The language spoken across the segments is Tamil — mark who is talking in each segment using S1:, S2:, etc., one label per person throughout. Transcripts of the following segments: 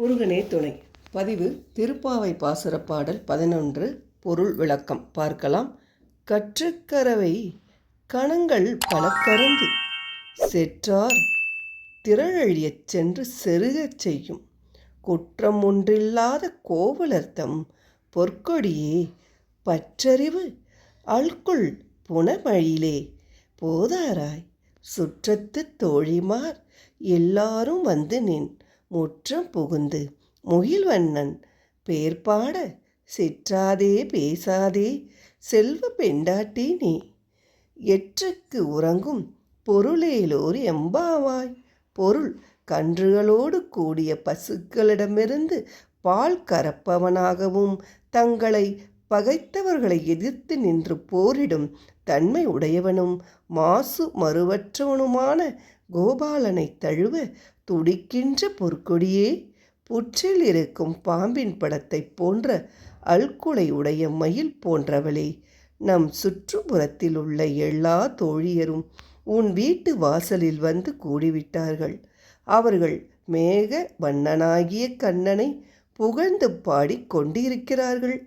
S1: முருகனே துணை. பதிவு திருப்பாவை பாசுர பாடல் பதினொன்று பொருள் விளக்கம். பார்க்கலாம். கற்றுக்கரவை கணங்கள் பல கருந்து செற்றார் திரழழியச் சென்று செருகச் செய்யும். குற்றம் ஒன்றில்லாத கோவலர்த்தம் பொற்கொடியே பற்றறிவு அல்குள் புனமழியிலே போதாராய் சுற்றத்து தோழிமார் எல்லாரும் வந்து நின். முற்றம் புகுந்து முகில்வண்ணன் பேர்பாட சிற்றாதே பேசாதே செல்வ பெண்டாட்டி நீ. எற்றுக்கு உறங்கும் பொருளேலோர் எம்பாவாய். பொருள் கன்றுகளோடு கூடிய பசுக்களிடமிருந்து பால் கறப்பவனாகவும் தங்களை பகைத்தவர்களை எதிர்த்து நின்று போரிடும் தன்மை உடையவனும் மாசு மறுவற்றவனுமான கோபாலனை தழுவ துடிக்கின்ற பொற்கொடியே. புற்றில் இருக்கும் பாம்பின் படத்தைப் போன்ற அல்குலை உடைய மயில் போன்றவளே நம் சுற்றுப்புறத்தில் உள்ள எல்லா தோழியரும் உன் வீட்டு வாசலில் வந்து கூடிவிட்டார்கள். அவர்கள் மேக வண்ணனாகிய கண்ணனை புகழ்ந்து பாடிக் கொண்டிருக்கிறார்கள்.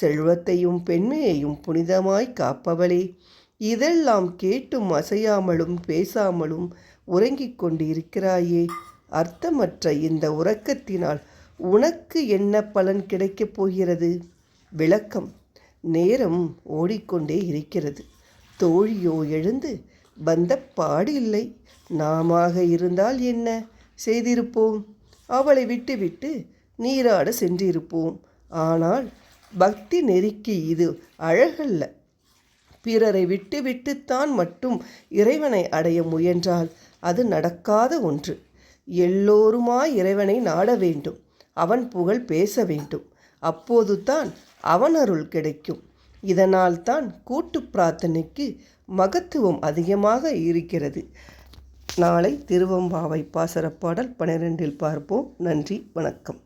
S1: செல்வத்தையும் பெண்மையையும் புனிதமாய் காப்பவளே. இதெல்லாம் கேட்டும் அசையாமலும் பேசாமலும் உறங்கிக் கொண்டிருக்கிறாயே. அர்த்தமற்ற இந்த உறக்கத்தினால் உனக்கு என்ன பலன் கிடைக்கப் போகிறது? விளக்கம். நேரம் ஓடிக்கொண்டே இருக்கிறது. தோழியோ எழுந்து வந்த பாடு இல்லை. நாமாக இருந்தால் என்ன? செய்திருப்போம். அவளை விட்டுவிட்டு நீராட சென்றிருப்போம். ஆனால் பக்தி நெறிக்கு இது அழகல்ல. பிறரை விட்டு விட்டுத்தான் மட்டும் இறைவனை அடைய முயன்றால் அது நடக்காத ஒன்று. எல்லோருமாய் இறைவனை நாட வேண்டும். அவன் புகழ் பேச வேண்டும். அப்போது தான் அவன் அருள் கிடைக்கும். இதனால் தான் கூட்டு பிரார்த்தனைக்கு மகத்துவம் அதிகமாக இருக்கிறது. நாளை திருவம்பாவை பாசரப்பாடல் பன்னிரெண்டில் பார்ப்போம். நன்றி வணக்கம்.